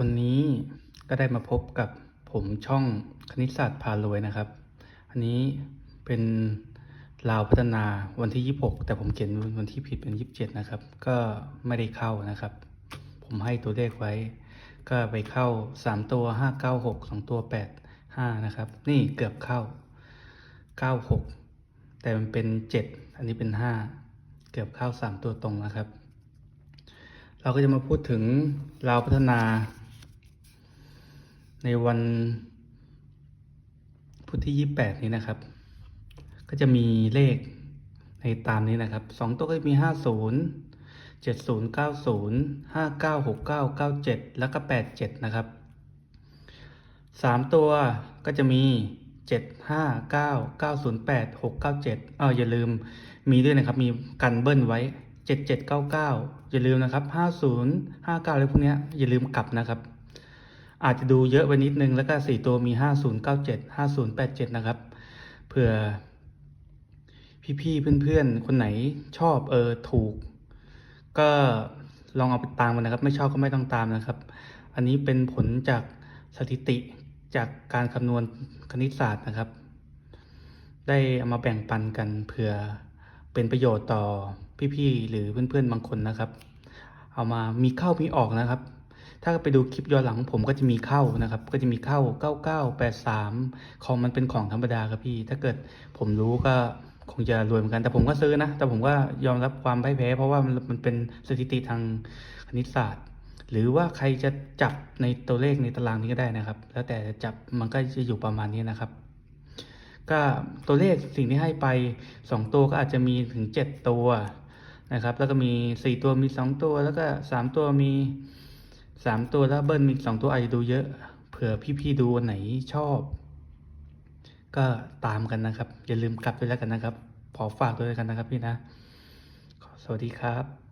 วันนี้ก็ได้มาพบกับผมช่องคณิตศาสตร์พารวยนะครับ อันนี้เป็นลาวพัฒนาวันที่ 26 แต่ผมเขียนวันที่ผิดเป็น 27 นะครับ ก็ไม่ได้เข้านะครับ ผมให้ตัวเลขไว้ ก็ไปเข้า 3 ตัว 596 2 ตัว 8 5 นะครับ นี่เกือบเข้า 96 แต่มันเป็น 7 อันนี้เป็น 5 เกือบเข้า 3 ตัวตรงนะครับ เราก็จะมาพูดถึงลาวพัฒนา ในวันพุธที่ 28 นี้นะครับ ก็จะมีเลขในตามนี้นะครับสองตัวก็จะมี 50 70 90 59 69 97 แล้วก็ 87 นะครับสามตัวก็จะมี 759 908 697เอออย่าลืมมีด้วยนะครับ มีกันเบิ้ลไว้ 7799 อย่าลืมนะครับ 50 59อะไรพวกนี้อย่าลืมกลับนะครับ อาจจะดูเยอะไปนิดนึง แล้วก็4ตัวมี5097 5087นะครับ เผื่อพี่ๆเพื่อนๆ คนไหนชอบเออถูก ก็ลองเอาไปตามกันนะครับ ไม่ชอบก็ไม่ต้องตามนะครับ อันนี้เป็นผลจากสถิติจากการคำนวณคณิตศาสตร์นะครับ ได้เอามาแบ่งปันกันเผื่อเป็นประโยชน์ต่อพี่ๆหรือเพื่อนๆบางคนนะครับ เอามามีเข้ามีออกนะครับ ถ้าไปดูคลิปย้อนหลังของผมก็จะมีเข้านะครับ ก็จะมีเข้า 99 83 ของมันเป็นของธรรมดาครับพี่ ถ้าเกิดผมรู้ก็คงจะรวยเหมือนกัน แต่ผมก็ซื้อนะ แต่ผมก็ยอมรับความพ่ายแพ้ เพราะว่ามันมันเป็นสถิติทางคณิตศาสตร์ หรือว่าใครจะจับในตัวเลขในตารางนี้ก็ได้นะครับ แล้วแต่จะจับมันก็จะอยู่ประมาณนี้นะครับ ก็ตัวเลขสิ่งที่ให้ไป 2 ตัวก็อาจจะมีถึง 7 ตัวนะครับ แล้วก็มี 4 ตัวมี 2 ตัว แล้วก็ 3 ตัวมี สามตัวแล้วเบิ้ลมีสองตัวอาจจะดูเยอะ เผื่อพี่ๆดูอันไหนชอบ ก็ตามกันนะครับ อย่าลืมกลับด้วยแล้วกันนะครับ ขอฝากด้วยแล้วกันนะครับพี่นะขอสวัสดีครับ